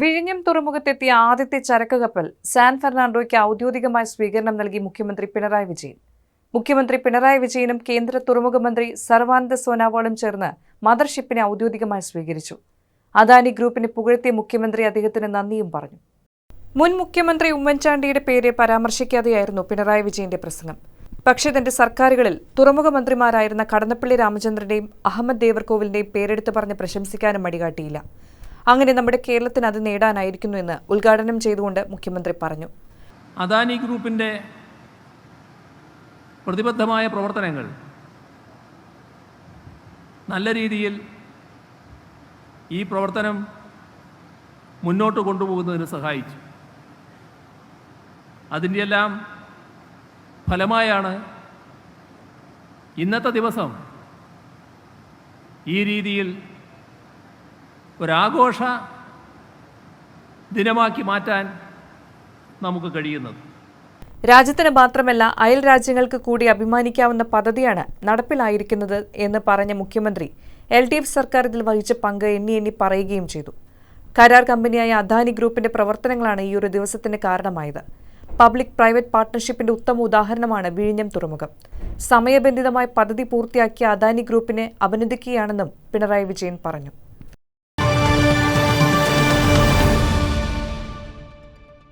വിഴിഞ്ഞം തുറമുഖത്തെത്തിയ ആദ്യത്തെ ചരക്ക് കപ്പൽ സാൻ ഫെർണാണ്ടോയ്ക്ക് ഔദ്യോഗികമായ സ്വീകരണം നൽകി മുഖ്യമന്ത്രി പിണറായി വിജയൻ. മുഖ്യമന്ത്രി പിണറായി വിജയനും കേന്ദ്ര തുറമുഖ മന്ത്രി സർവാനന്ദ സോനോവാളും ചേർന്ന് മദർഷിപ്പിനെ ഔദ്യോഗികമായി സ്വീകരിച്ചു. അദാനി ഗ്രൂപ്പിനെ പുകഴ്ത്തിയ മുഖ്യമന്ത്രി അദ്ദേഹത്തിന് നന്ദിയും പറഞ്ഞു. മുൻ മുഖ്യമന്ത്രി ഉമ്മൻചാണ്ടിയുടെ പേര് പരാമർശിക്കാതെയായിരുന്നു പിണറായി വിജയന്റെ പ്രസംഗം. പക്ഷേ തന്റെ സർക്കാരുകളിൽ തുറമുഖ മന്ത്രിമാരായിരുന്ന കടന്നപ്പള്ളി രാമചന്ദ്രന്റെയും അഹമ്മദ് ദേവർകോവിലിന്റെയും പേരെടുത്ത് പറഞ്ഞ് പ്രശംസിക്കാനും മടികാട്ടിയില്ല. അങ്ങനെ നമ്മുടെ കേരളത്തിന് അത് നേടാനായിരിക്കുന്നു എന്ന് ഉദ്ഘാടനം ചെയ്തുകൊണ്ട് മുഖ്യമന്ത്രി പറഞ്ഞു. അദാനി ഗ്രൂപ്പിന്റെ പ്രതിബദ്ധമായ പ്രവർത്തനങ്ങൾ നല്ല രീതിയിൽ ഈ പ്രവർത്തനം മുന്നോട്ട് കൊണ്ടുപോകുന്നതിന് സഹായിച്ചു. അതിന്റെ എല്ലാം ഫലമായാണ് ഇന്നത്തെ ദിവസം ഈ രീതിയിൽ ഒരാഘോഷ ദിനമാക്കി മാറ്റാൻ നമുക്ക് കഴിയുന്നത്. രാജ്യത്തിന് മാത്രമല്ല അയൽ രാജ്യങ്ങൾക്ക് കൂടി അഭിമാനിക്കാവുന്ന പദ്ധതിയാണ് നടപ്പിലായിരിക്കുന്നത് എന്ന് പറഞ്ഞ മുഖ്യമന്ത്രി എൽ ഡി എഫ് സർക്കാർ ഇതിൽ വഹിച്ച പങ്ക് എണ്ണി എണ്ണി പറയുകയും ചെയ്തു. കരാർ കമ്പനിയായ അദാനി ഗ്രൂപ്പിന്റെ പ്രവർത്തനങ്ങളാണ് ഈ ഒരു ദിവസത്തിന് കാരണമായത്. പബ്ലിക് പ്രൈവറ്റ് പാർട്ണർഷിപ്പിന്റെ ഉത്തമ ഉദാഹരണമാണ് വിഴിഞ്ഞം തുറമുഖം. സമയബന്ധിതമായി പദ്ധതി പൂർത്തിയാക്കിയ അദാനി ഗ്രൂപ്പിനെ അഭിനന്ദിക്കുകയാണെന്നും പിണറായി വിജയൻ പറഞ്ഞു.